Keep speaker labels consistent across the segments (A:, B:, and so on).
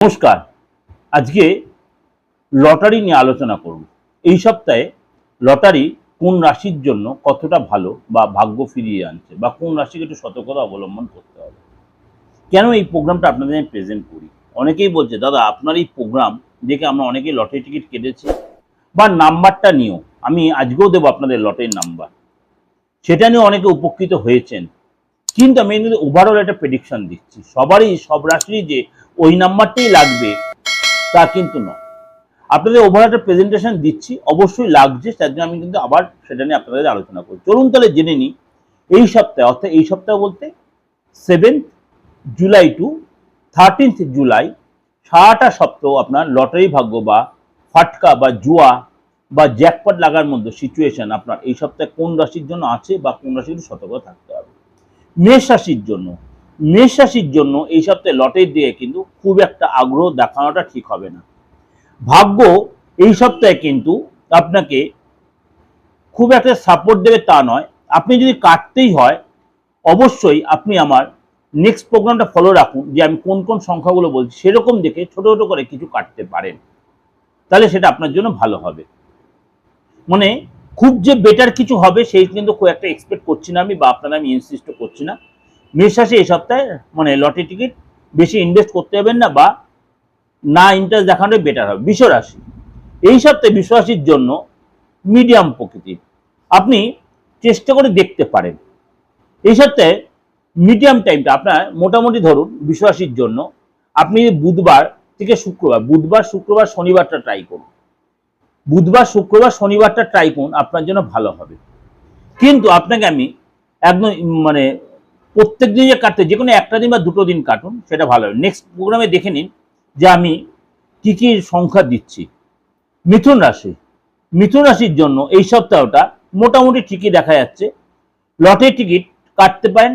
A: নমস্কার। আজকে লটারি নিয়ে আলোচনা করব। এই সপ্তাহে লটারি কোন রাশির জন্য কতটা ভালো বা ভাগ্য ফিরিয়ে আনছে বা কোন রাশিকে একটু সতর্কতা অবলম্বন করতে হবে। কেন এই প্রোগ্রামটা আপনাদের আমি প্রেজেন্ট করি? অনেকেই বলছে, দাদা, আপনার এই প্রোগ্রাম দেখে আমরা অনেকেই লটারি টিকিট কেটেছি বা নাম্বারটা নিয়েও আমি আজকেও দেবো আপনাদের লটারির নাম্বার। সেটা নিয়ে অনেকে উপকৃত হয়েছেন। কিন্তু আমি ওভারঅল একটা প্রেডিকশন দিচ্ছি। সবারই, সব রাশিরই যে ওই নাম্বারটাই লাগবে, তা কিন্তু নয়। আপনাদের ওভার একটা প্রেজেন্টেশন দিচ্ছি, অবশ্যই লাগছে, তার জন্য আমি কিন্তু আবার সেটা নিয়ে আপনাদের আলোচনা করি চলুন তাহলে জেনে নিই, এই সপ্তাহে, অর্থাৎ এই সপ্তাহ বলতে seventh July to thirteenth July সারাটা সপ্তাহ আপনার লটারি ভাগ্য বা ফাটকা বা জুয়া বা জ্যাকপট লাগার মধ্যে সিচুয়েশন আপনার এই সপ্তাহে কোন রাশির জন্য আছে বা কোন রাশির সতর্ক থাকতে হবে। মেষ রাশির জন্য রাশির জন্য এই সপ্তাহে লটের দিয়ে কিন্তু খুব একটা আগ্রহ দেখানোটা ঠিক হবে না। ভাগ্য এই সপ্তাহে কিন্তু আপনাকে খুব একটা সাপোর্ট দেবে তা নয়। আপনি যদি কাটতেই হয়, অবশ্যই আপনি আমার নেক্সট প্রোগ্রামটা ফলো রাখুন, যে আমি কোন কোন সংখ্যাগুলো বলছি সেরকম দেখে ছোট ছোট করে কিছু কাটতে পারেন। তাহলে সেটা আপনার জন্য ভালো হবে। মানে খুব যে বেটার কিছু হবে, সেই কিন্তু খুব একটা এক্সপেক্ট করছি না আমি বা আপনারা আমি ইনসিস্ট করছি না। মেষ রাশি এই সপ্তাহে মানে লটারি টিকিট বেশি ইনভেস্ট করতে হবেন না বা না ইন্টারেস্ট দেখানোই বেটার হবে। বিশ্ব রাশি এই সপ্তাহে বিশ্ব রাশির জন্য মিডিয়াম প্রকৃতির। আপনি চেষ্টা করে দেখতে পারেন। এই সপ্তাহে মিডিয়াম টাইমটা আপনার মোটামুটি ধরুন বিশ্ব রাশির জন্য আপনি বুধবার থেকে শুক্রবার, বুধবার, শুক্রবার, শনিবারটা ট্রাই করুন। বুধবার, শুক্রবার, শনিবারটা ট্রাই করুন, আপনার জন্য ভালো হবে। কিন্তু আপনাকে আমি একদম মানে প্রত্যেক দিন যে কাটতে যে কোনো একটা দিন বা দুটো দিন কাটুন সেটা ভালো হবে। নেক্সট প্রোগ্রামে দেখে নিন যে আমি কি কি সংখ্যা দিচ্ছি। মিথুন রাশি। মিথুন রাশির জন্য এই সপ্তাহটা মোটামুটি ঠিকই দেখা যাচ্ছে। লটের টিকিট কাটতে পারেন।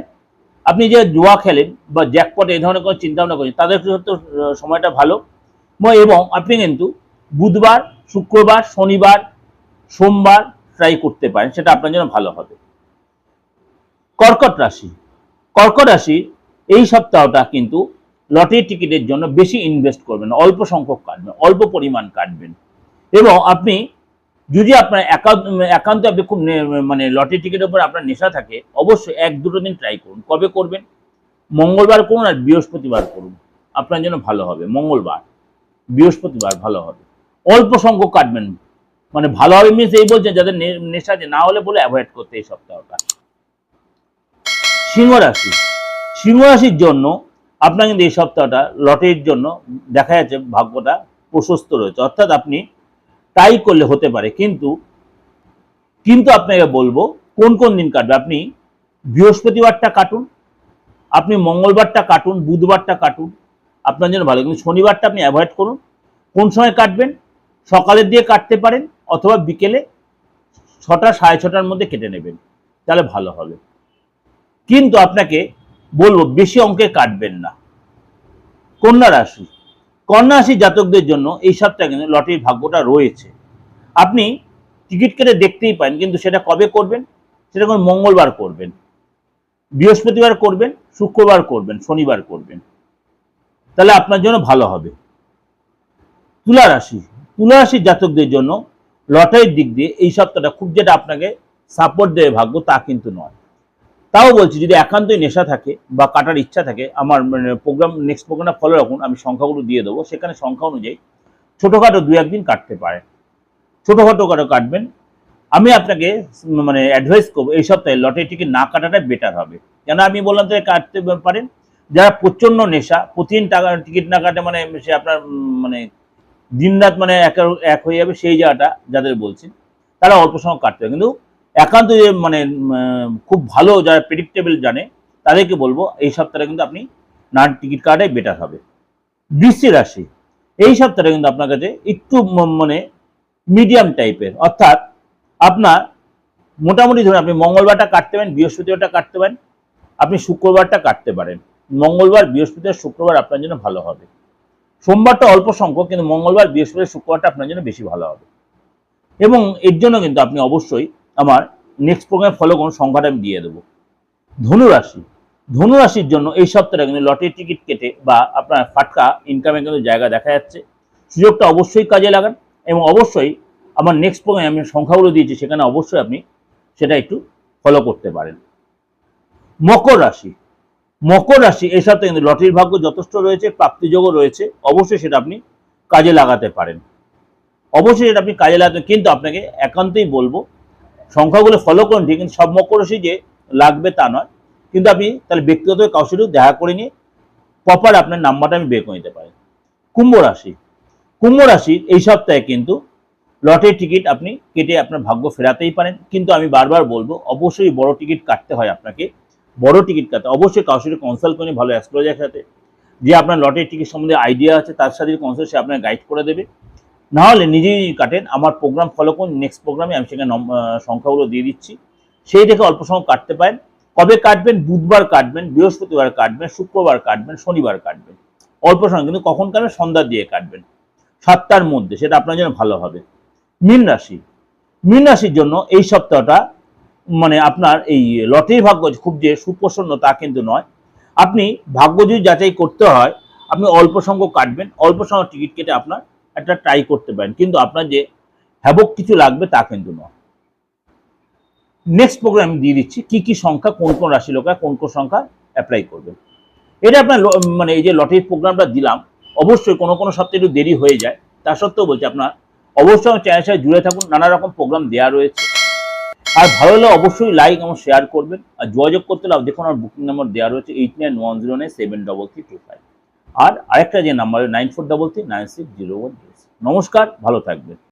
A: আপনি যে জুয়া খেলেন বা জ্যাকপট এই ধরনের কোনো চিন্তা ভাবনা করেন তাদের আহ, সময়টা ভালো। এবং আপনি কিন্তু বুধবার শুক্রবার শনিবার সোমবার ট্রাই করতে পারেন সেটা আপনার জন্য ভালো হবে। কর্কট রাশি। কর্কট রাশি এই সপ্তাহটা কিন্তু লটারি টিকিটের জন্য বেশি ইনভেস্ট করবেন, অল্প সংখ্যক কাটবেন, অল্প পরিমাণ কাটবেন। এবং আপনি যদি আপনার একান্ত আপনি খুব মানে লটারি টিকিটের উপর আপনার নেশা থাকে, অবশ্যই এক দুটো দিন ট্রাই করুন। কবে করবেন? মঙ্গলবার করুন আর বৃহস্পতিবার করুন। আপনার জন্য ভালো হবে, মঙ্গলবার, বৃহস্পতিবার ভালো হবে। অল্প সংখ্যক কাটবেন। মানে ভালো হবে মিনস এই বলছেন যাদের নেশা আছে, না হলে বলে অ্যাভয়েড করতে এই সপ্তাহটা। সিংহ রাশি সিংহ রাশির জন্য আপনার কিন্তু এই সপ্তাহটা লটারির জন্য দেখা যাচ্ছে ভাগ্যটা প্রশস্ত রয়েছে। অর্থাৎ আপনি তাই করলে হতে পারে। কিন্তু কিন্তু আপনাকে বলব, কোন কোন দিন কাটবে? আপনি বৃহস্পতিবারটা কাটুন, আপনি মঙ্গলবারটা কাটুন, বুধবারটা কাটুন, আপনার জন্য ভালো। কিন্তু শনিবারটা আপনি অ্যাভয়েড করুন। কোন সময় কাটবেন? সকালের দিয়ে কাটতে পারেন, অথবা বিকেলে ছটা, সাড়ে ছটার মধ্যে কেটে নেবেন। তাহলে ভালো হবে। কিন্তু আপনাকে বলব, বেশি অঙ্কে কাটবেন না। কন্যা রাশি। কন্যা রাশির জাতকদের জন্য এই সপ্তাহে কিন্তু লটারির ভাগ্যটা রয়েছে। আপনি টিকিট কেটে দেখতেই পান কিন্তু সেটা কবে করবেন? সেটা কোন মঙ্গলবার করবেন। বৃহস্পতিবার করবেন, শুক্রবার করবেন, শনিবার করবেন। তাহলে আপনার জন্য ভালো হবে। তুলা রাশি। তুলা রাশির জাতকদের জন্য লটারির দিক দিয়ে এই সপ্তাহটা খুব যেটা আপনাকে সাপোর্ট দেবে ভাগ্য, তা কিন্তু নয়। তাও বলছি, যদি একান্তই নেশা থাকে বা কাটার ইচ্ছা থাকে, আমার প্রোগ্রাম নেক্সট প্রোগ্রামটা ফলো রাখুন, আমি সংখ্যাগুলো দিয়ে দেবো। সেখানে সংখ্যা অনুযায়ী ছোটোখাটো দু একদিন কাটতে পারে ছোটোখাটো কাটো কাটবেন। আমি আপনাকে মানে অ্যাডভাইস করব, এই সপ্তাহে লটারি টিকিট না কাটাটাই বেটার হবে। কেন আমি বললাম তাহলে কাটতে পারেন? যারা প্রচণ্ড নেশা, প্রতিদিন টাকা টিকিট না কাটে মানে সে আপনার মানে দিনরাত মানে এক এক হয়ে যাবে, সেই জায়গাটা যাদের বলছি তারা অল্প সময় কাটতে হবে কিন্তু একান্ত যে মানে খুব ভালো যারা প্রেডিক্টেবল জানে, তাদেরকে বলব এই সপ্তাহে কিন্তু আপনি না টিকিট কাটাই বেটার হবে। বৃষ্টি রাশি, এই সপ্তাহে কিন্তু আপনার কাছে একটু মানে মিডিয়াম টাইপের অর্থাৎ আপনার মোটামুটি ধরুন আপনি মঙ্গলবারটা কাটতে পারেন, বৃহস্পতিবারটা কাটতে পারেন, আপনি শুক্রবারটা কাটতে পারেন। মঙ্গলবার, বৃহস্পতিবার, শুক্রবার আপনার জন্য ভালো হবে। সোমবারটা অল্প সংখ্যক, কিন্তু মঙ্গলবার, বৃহস্পতিবার, শুক্রবারটা আপনার জন্য বেশি ভালো হবে। এবং এর জন্য কিন্তু আপনি অবশ্যই আমার নেক্সট প্রোগ্রামে ফলো করুন সংখ্যাটা আমি দিয়ে দেবো। ধনুরাশি। ধনুরাশির জন্য এই সপ্তাহে কিন্তু লটারি টিকিট কেটে বা আপনার ফাটকা ইনকামের কিন্তু জায়গা দেখা যাচ্ছে। সুযোগটা অবশ্যই কাজে লাগান এবং অবশ্যই আমার নেক্সট প্রোগ্রামে আমি সংখ্যাগুলো দিয়েছি সেখানে অবশ্যই আপনি সেটা একটু ফলো করতে পারেন। মকর রাশি। মকর রাশি এই সপ্তাহে কিন্তু লটারির ভাগ্য যথেষ্ট রয়েছে প্রাপ্তিযোগও রয়েছে, অবশ্যই সেটা আপনি কাজে লাগাতে পারেন। অবশ্যই সেটা আপনি কাজে লাগাতে কিন্তু আপনাকে একান্তই বলব সংখ্যাগুলো ফলো করুন, ঠিক কিন্তু সব মকর রাশি যে লাগবে তা নয়। কিন্তু আপনি তাহলে ব্যক্তিগত কারোর সাথেও দেখা করে নিয়ে প্রপার আপনার নাম্বারটা আমি বের করে নিতে পারেন। কুম্ভ রাশি। কুম্ভ রাশির এই সপ্তাহে কিন্তু লটের টিকিট আপনি কেটে আপনার ভাগ্য ফেরাতেই পারেন। কিন্তু আমি বারবার বলব, অবশ্যই বড় টিকিট কাটতে হয় আপনাকে। বড় টিকিট কাটতে অবশ্যই কারোর সাথে কনসাল্ট করে ভালো অ্যাস্ট্রোলজার সাথে। যে আপনার লটের টিকিট সম্বন্ধে আইডিয়া আছে, তার সাথে কনসাল্ট সে আপনার গাইড করে দেবে। না হলে নিজেই কাটেন, আমার প্রোগ্রাম ফলো করুন নেক্সট প্রোগ্রামে আমি সেখানে সংখ্যাগুলো দিয়ে দিচ্ছি। সেই দেখে অল্প সময় কাটতে পারেন। কবে কাটবেন? বুধবার কাটবেন, বৃহস্পতিবার কাটবেন, শুক্রবার কাটবেন, শনিবার কাটবেন। অল্প সময়, কিন্তু কখন কাটবেন? সন্ধ্যা দিয়ে কাটবেন। সাতটার মধ্যে, সেটা আপনার জন্য ভালো হবে। মীন রাশি। মীন রাশির জন্য এই সপ্তাহটা মানে আপনার এই লটারি ভাগ্য খুব যে সুপ্রসন্ন তা কিন্তু নয়। আপনি ভাগ্য যদি যাচাই করতে হয়, আপনি অল্প সংখ্যক কাটবেন, অল্প সংখ্যক টিকিট কেটে আপনার একটা ট্রাই করতে পারেন। কিন্তু আপনার যে হ্যাবক কিছু লাগবে তা কিন্তু নয়। নেক্সট প্রোগ্রাম দিয়ে দিচ্ছি, কি কি সংখ্যা, কোন কোন রাশি লোকরা কোন কোন সংখ্যা অ্যাপ্লাই করবে। এটা আপনার মানে এই যে লটারির প্রোগ্রামটা দিলাম, অবশ্যই কোনো কোনো সপ্তাহে একটু দেরি হয়ে যায়। তা সত্ত্বেও বলছি আপনার, অবশ্যই আমার চ্যানেলের সাথে জুড়ে থাকুন, নানা রকম প্রোগ্রাম দেওয়া রয়েছে। আর ভালো হলে অবশ্যই লাইক এবং শেয়ার করবেন। আর যোগাযোগ করতে হলে দেখুন আমার বুকিং নাম্বার দেওয়া রয়েছে eight nine one zero nine seven double three two five আর আরেকটা যে number nine four double three nine six zero one নমস্কার, ভালো থাকবেন।